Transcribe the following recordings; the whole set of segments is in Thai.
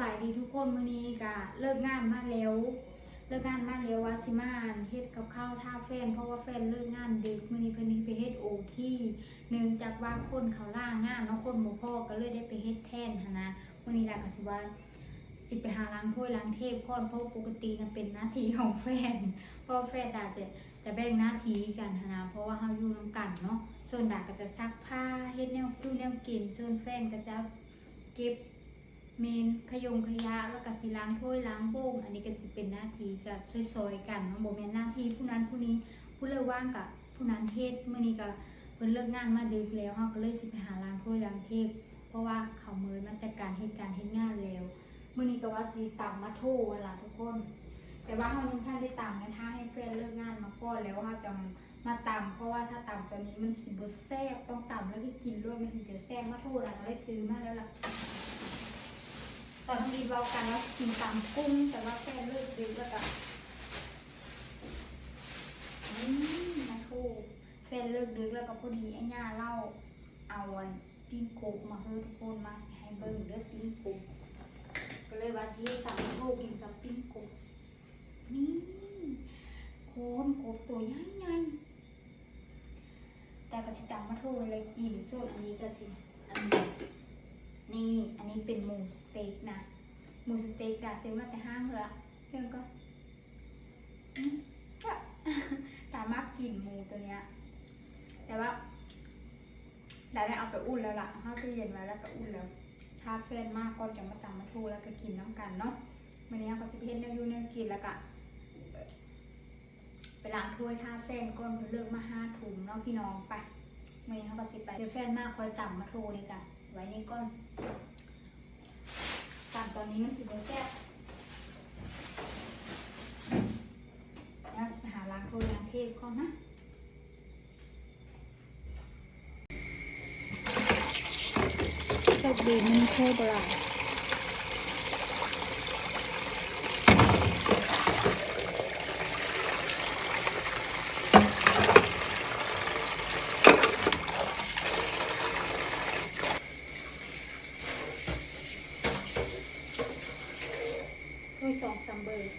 บายดีทุกคนมื้อนี้ก็เลิกงานมาแล้ว เลิกงานมาแล้วว่าสิมาเฮ็ดกับข้าวท่าแฟน เพราะว่าแฟนเลิกงานดึกมื้อนี้เพิ่นนี่ไปเฮ็ดโอที่เนื่องจากว่าคนเขาล่างานเนาะคนบ่พอก็เลยได้ไปเฮ็ดแทนหันนะมื้อนี้ล่ะก็สิว่าสิไปหาล้างถ้วยล้างเทปก่อนเพราะปกติน่ะเป็นหน้าที่ของแฟนเพราะแฟนดาจะจะแบ่งหน้าที่กันหั้นนะเพราะว่าเฮาอยู่นํกันเนาะส่วนดาก็จะซักผ้าเฮ็ดแนวคือแนวกินส่วนแฟนก็จะเก็บ เมนขยงขยะแล้วก็สิล้างถ้วยล้างโบ้งอันนี้ก็สิเป็นหน้าที่ก็ซอยๆกันเนาะบ่แม่นหน้าที่ผู้นั้นผู้นี้ผู้เลิกว่างกับผู้นั้นเฮ็ดมื้อนี้ก็เพิ่นเลิกงานมาดึกแล้วเฮาก็เลยสิไปหาล้างถ้วยล้างเทปเพราะว่าเขาเมินมาจากการเฮ็ดการเฮ็ดงานแล้วมื้อนี้ก็ว่าสิตำมาโทเวลาทุกคน แต่ว่าเฮายังทันได้ตำนะถ้าให้แฟนเลิกงานมาก่อนแล้วเฮาจะมาตำเพราะว่าถ้าตำตอนนี้มันสิบ่แซ่บต้องตำแล้วก็กินด้วยมันถึงจะแซ่บมาโทแล้วก็เลยซื้อมาแล้วล่ะ ตอนนี้เรากันแล้วกินตามกุ้งแต่ว่าแค่เลิกดึกแล้วก็อืมมาทูแฟนเลิกดึกแล้วก็พอดีไอ้ย่าเล่าเอาอันปิ้งกบมาให้ทุกคนมาสิให้เบิ่งเด้อปิ้งกบก็เลยว่าสิตามโทกินกับปิ้งกบนี่โคนกบตัวใหญ่ๆแต่ก็สิตามมาโทเลยกินส่วนอันนี้ก็สิอันนี้ นี่อันนี้เป็นหมูสเต็กนะหมูสเต็กอะซื้อมาแต่ห้างละเพื่อนก็สามารถกินหมูตัวเนี้ยแต่ว่าได้ได้เอาไปอุ่นแล้วล่ะเข้าตู้เย็นไว้แล้วก็อุ่นแล้วถ้าแฟนมากก็จะมาตำมาทูแล้วก็กินน้ำกันเนาะวันนี้เขาจะไปเห็นเนื้อยูเนื้อกินแล้วก็ไปล้างถ้วยถ้าแฟนก้นเพิ่นเลิกมาห้าถุงเนาะพี่น้องไปวันนี้เขาก็สิไปเดี๋ยวแฟนมากคอยต่ำมาโทูเลยกัน ไว้ในก้อนตามตอนนี้มันสิบแซ่บแล้วจะไปหาล้างโคลางเทปก่อนนะโชคดีมันโทษบราถ้วยสองสามเบอร์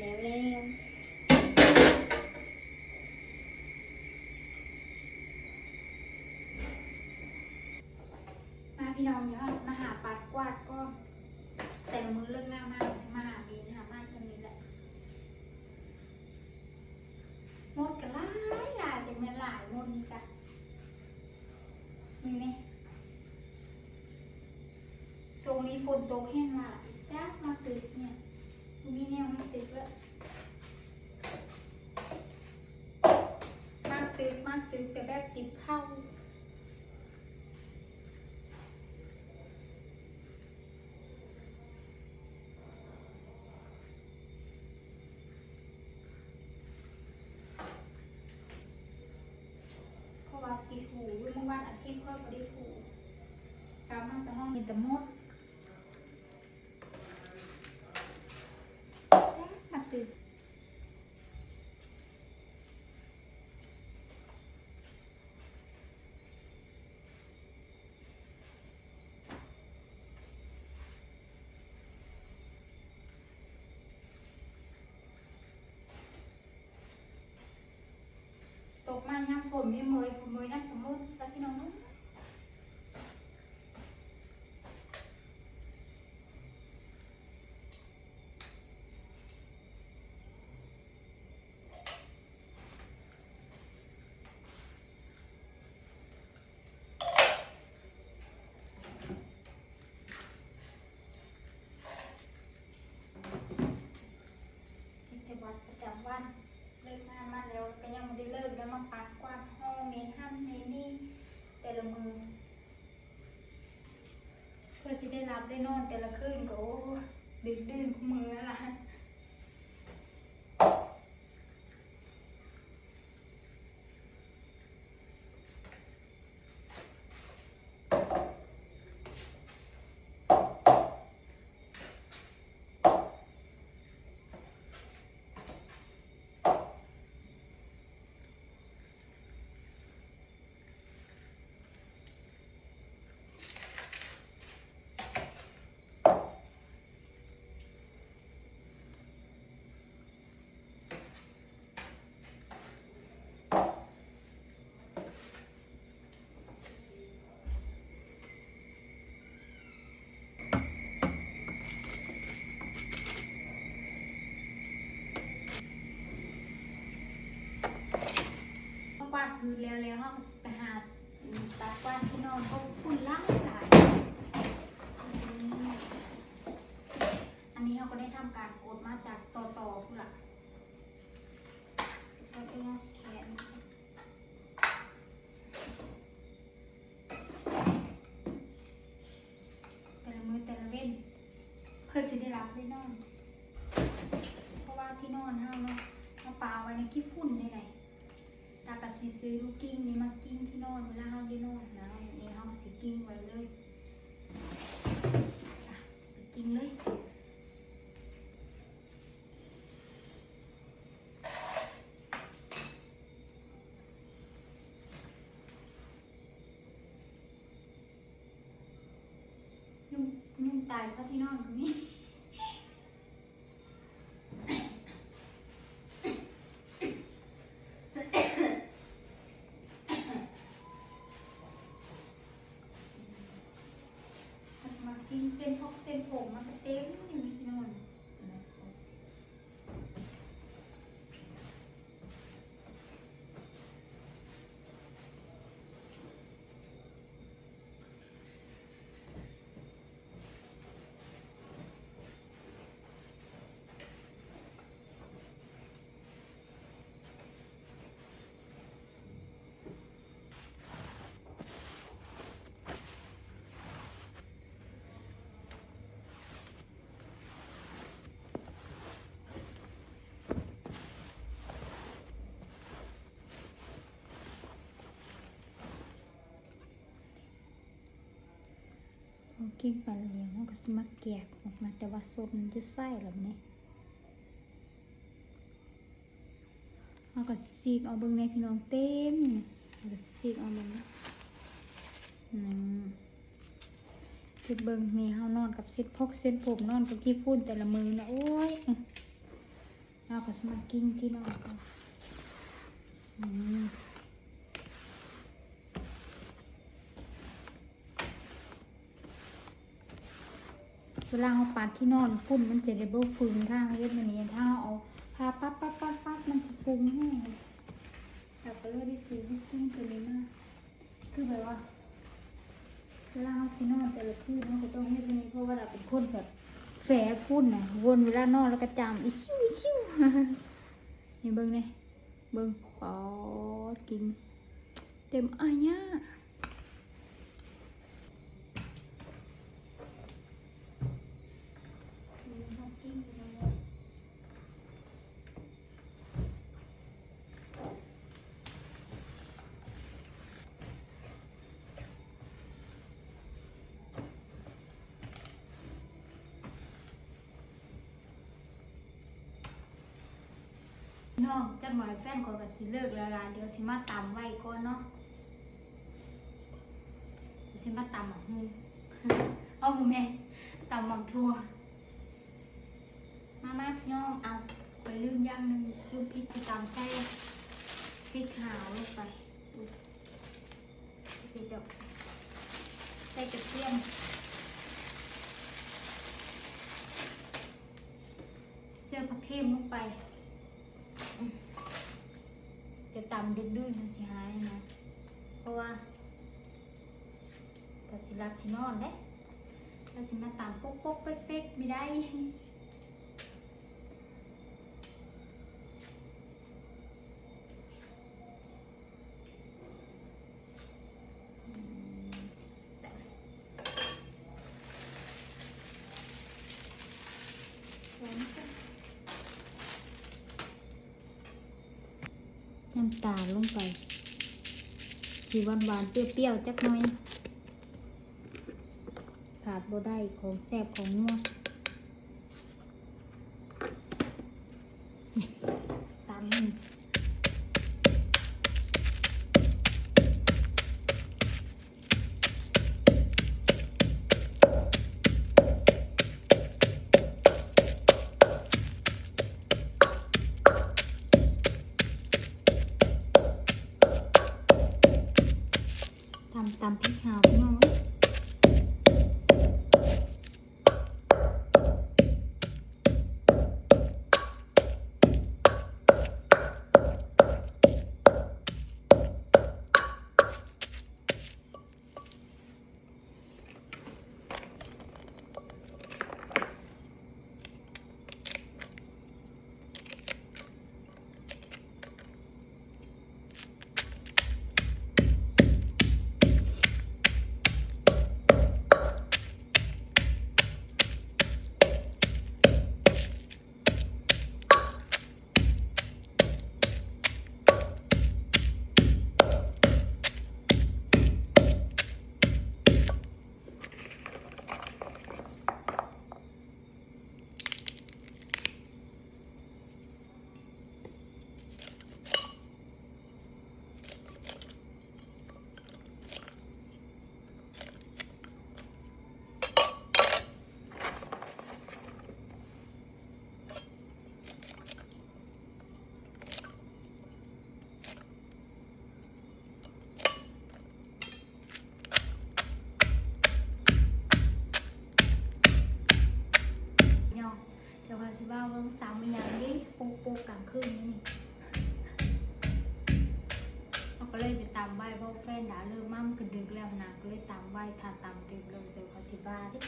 แล้วแล้วมาพี่น้องเดี๋ยวเราจะมาหาปัดกวาดก็ แต่ละมือเลิกงานมากมาหาบีนหามาจะมีแหละหมดกันหลายหลายจะเป็นหลายหมดนี่จ้ะมีไหม ช่วงนี้ฝนตกแห้งหลายจ้ามาตึกเนี่ยมีแนวไม่ตึกแล้วมาตึกมาตึกแต่แบบติดเข้าเพราะว่าสีถูเมื่อวันอาทิตย์ก็ไม่ได้ถูกลับมาจากห้องมีแต่มดมาตื่นตกมา ย่างฝนไม่เมยเมยนั่นสมมติแล้วพี่น้องเนอะกิจวัตรประจำวัน เลิกงานมาแล้วก็ยังไม่ได้เลิกแล้วมาปัดกวาดห้องเมนห้ามเมนนี่ รับได้ นอนแต่ละคืนก็โอ้ดึกดื่นาดพื้นแล้วแล้วเขาก็ไปหาตัดกวาดที่นอนก็ฝุ่นล่างหลายอืมอันนี้เขาก็ได้ทำการกดมาจากต่อต่อพุ่นละก็เป็นสแกน แต่ละมือแต่ละเว้น เพื่อจะได้รับได้นอน เพราะว่าที่นอนเฮาเนาะเอาปลาไว้ในขี้ฝุ่นได้ไงตากะ สิซื้อลูกกิ้งนี่มากิ้งที่นอนเวลาเฮาได้นอนนะนี่เฮาสิกิ้งไว้เลยไปกิ้งเลยนุ่มนุ่มตายเพราะที่นอนก็มี มากินเส้นพกเส้นผมมันก็เต็มอยู่ในที่นอนเอา กิ้งไปเลี้ยงมันก็สมักแกกออกมาแต่ว่าสดมันจะไส้แบบนี้มันก็ซีกเอาเบิ่งในพี่น้องเต็มมันก็ซีกเอาเบิ่งนะอืมคิดเบิ่งนี่เฮานอนกับเซ็ตพกเซ็ตผมนอนกับกี้ฝุ่นแต่ละมือนะโอ้ยเราก็สมัครกิ้งที่นอนกันอืม เวลาเราปัดที่นอนฝุ่นมันจะได้บ่ฟุ้งทางเฮ็ดมันนี้ถ้าเอาผ้าปั๊บปั๊บปั๊บปั๊บมันจะฟุ้งแห้งแต่ก็เลยได้ซื้อซึ่งตัวนี้มากคือแบบว่าเวลาเราสินอนแต่ละคืนเราก็ต้องเฮ็ดแบบนี้เพราะว่าเราเป็นคนแบบแฝฝุ่นน่ะวนเวลานอนแล้วก็จำอีชิวอีชิวนี่เบิ่งนี่เบิ่งปอดกินเต็มอายะ น้องจักหน่อยแฟนก่อนก็สิเลิกแล้วล่ะเดี๋ยวสิมาตำไว้ก่อนเนาะเดี๋ยวสิมาตำหมักฮูเอาบ่แม่ตำหมักทั่ว น้องเอาไปลืมอย่างหนึงลืมพริกที่ตำใส่พริกขาวลงไปอุ๊ยพริกดอกใส่กระเทียมเสื้อผักเทมลงไปจะตำดื้อๆมันสิหายนะ เพราะว่าก็สิรับสินอนเด้เราสิมาตำป๊กป๊กๆเป๊กๆไม่ได้ำตาลลงไปสีหวานหวานๆเปรี้ยวๆจักหน่อยขาดบ่ได้ของแซ่บของนัวตามนี่ ทำ ตำพริกหา ก็เลยตำไว้ถ้าตำดึกเลยเดี๋ยวเขาสิบ้าดิ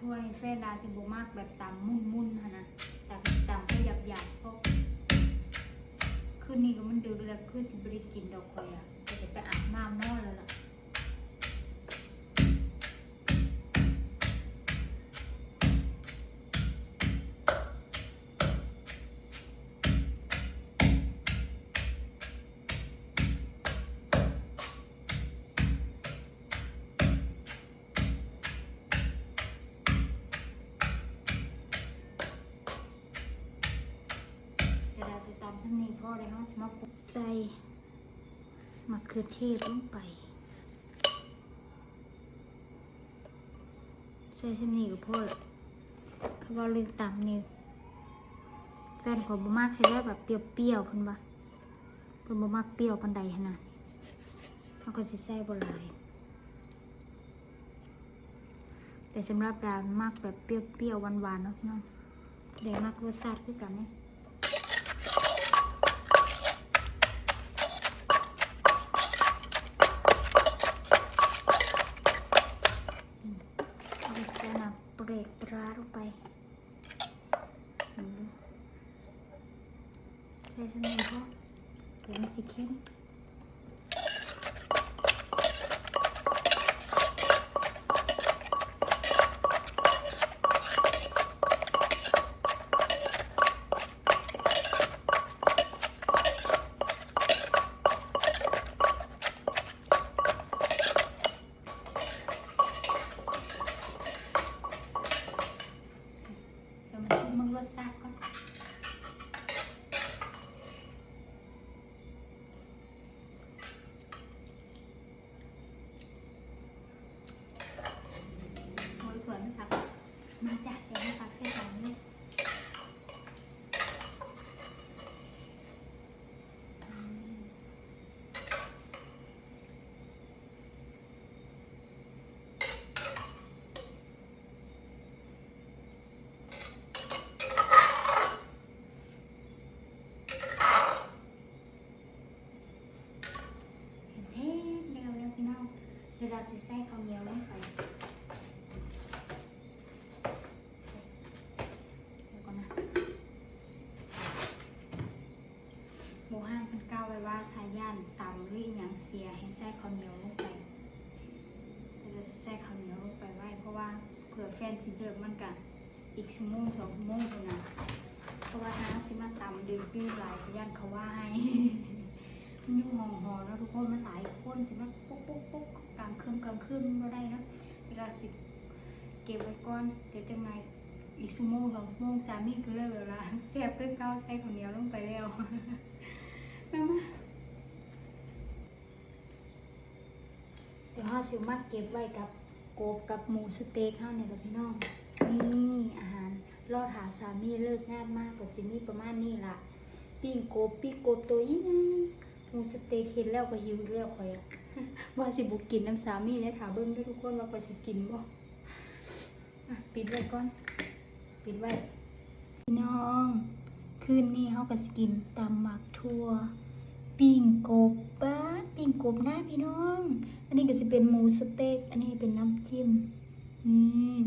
ทั่วในแฟนดาจะบ่มากแบบตำมุ่นๆค่ะนะแต่ตำให้หยาบๆก็คืนนี้ก็มันดึกแล้วคือสิบริกินดอกคอยอะก็จะไปอาบน้ำนอนแล้วล่ะ น้องสมาปุกใส่มะเขือเทศลงไป ใส่ชั้นนี้ก็พอละเขาบอกเลยตำนี่แฟนของบุมากใช้ได้แบบเปรี้ยวๆเพิ่นว่าเพิ่นบุมากเปรี้ยวปันใดหั้นนะเขาก็สิใส่บหลายแต่สำหรับเรามากแบบเปรี้ยวๆหวานๆเนาะพี่น้องเดี๋ยวมากรสชาติคือกันเนี่ย เอาใส่น้ำเปรกปลาลงไปอืมใส่สนิทพอ เขยันตำหรือยังเสียให้แทรกข้าวเหนียวลงไปจะแทรกข้าวเหนียวลงไปไว้ เพราะว่าเผื่อแฟนสิเดิมมันกันอีกชั่วโมงสองชั่วโมงเท่านั้นเพราะว่าน้าสิมาตำดึกดื้อหลายขยันเขาว่าให้มันยุ่ห้องหอแล้ทุกคนมันหลายคนสิมันปุ๊บปุ๊บปุ๊บกลางคืนกลางคืนไม่ได้นะเวลาสิเก็บไว้ก่อนเดี๋ยวจะมาอีกชั่วโมงสองชั่วโมงสามีก็เลิกแล้วแซ่บเพื่อเก้าใส่ข้าวเหนียวลงไปแล้ว妈妈。 ดี๋ยวห้าสิวมัดเก็บไว้กับโกบกับหมูสเต็กห้าเนี่ยแหละพี่น้องนี่อาหารรอดหาสามีเลิกงานมากกว่าสิมีประมาณนี้ล่ะปิ้งกบปิ้งกบตัวใหญ่ๆหมูสเต็กเห็นแล้วก็หิวแล้วข่อยอะว่าสิบุกกินน้ำสามีเนี่ยถามเบิ้งด้วยทุกคนว่าข่อยสิกินบ่อะปิดไว้ก่อน ปิดไว้พี่น้อง คืนนี้เฮาก็สกินตำหมักทั่ว ปิ้งกบบ้าปิ้งกบหน้าพี่น้อง อันนี้ก็สิเป็นหมูสเต็ก อันนี้เป็นน้ำจิ้มอืม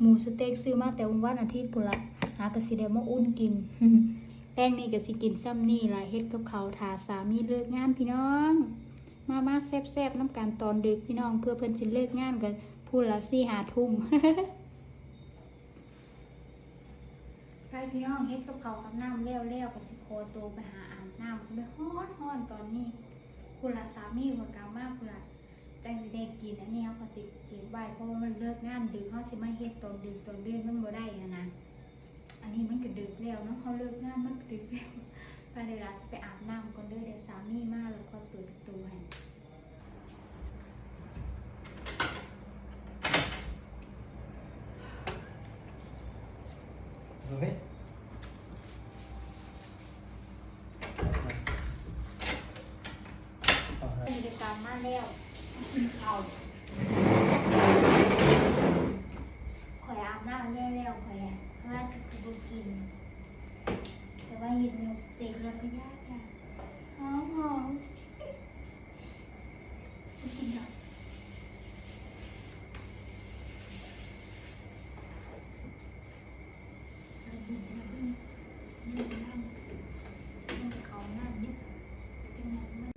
หมูสเต็กซื้อมาแต่วันอาทิตย์พุ่ะหากระสิเดมาอุ่นกินแป้งนี่ก็สิกินซ้ำนี่ล่ะเฮ็ดกับเขาทาสามีเลิกงานพี่น้อง มามาแซ่บๆน้ำกันตอนดึกพี่น้องเพื่อเพิ่นสิเลิกงานกันพูดละสี่หาทุ่มไปพี่น้องเฮ็ดกับเขาวกับน้ำเลี้ยวๆก็สิโคตัวไปหาอา น้ำไปฮ้อนฮ้อนตอนนี้คุณละสามีหัวกลางมากคุณละจังสิได้กินอันนี้เขาก็สิเก็บไว้เพราะว่ามันเลิกงานดึกเขาสิมาเฮ็ดตอนดึกตอนเดือนมันบ่ได้นะนะอันนี้มันก็ดึกแล้วเนาะเขาเลิกงานมันก็ดึกแล้วไปเดี๋ยวเราไปอาบน้ำก่อนเด้อเดี๋ยวสามีมาแล้วก็เปิดประตูให้ เฮ้ยเอาละ บริการมาแล้วเอาข่อยอาบน้ำแล้วแล้วข่อยอะเพราะว่าสิบุกิน แต่ว่าหยิบเนื้อสเต็กแล้วก็ยากค่ะหอมหอมบุกินดอกเอาบุญเอาบุญนี่น้ำนี่เขาหน้ายึดเป็นไงมัน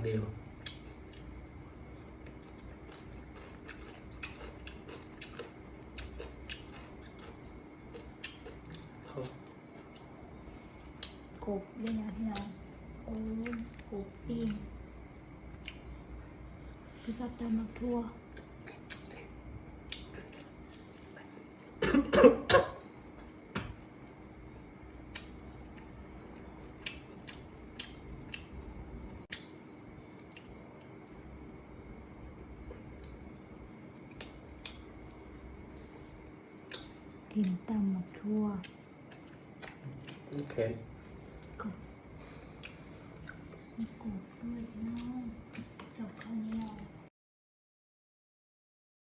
อย่างเดียว กบด้วยนะพี่น้องโอ้ยกบปิ้งพี่กับตามมาทั่ว กินตำมักทั่ว โอเค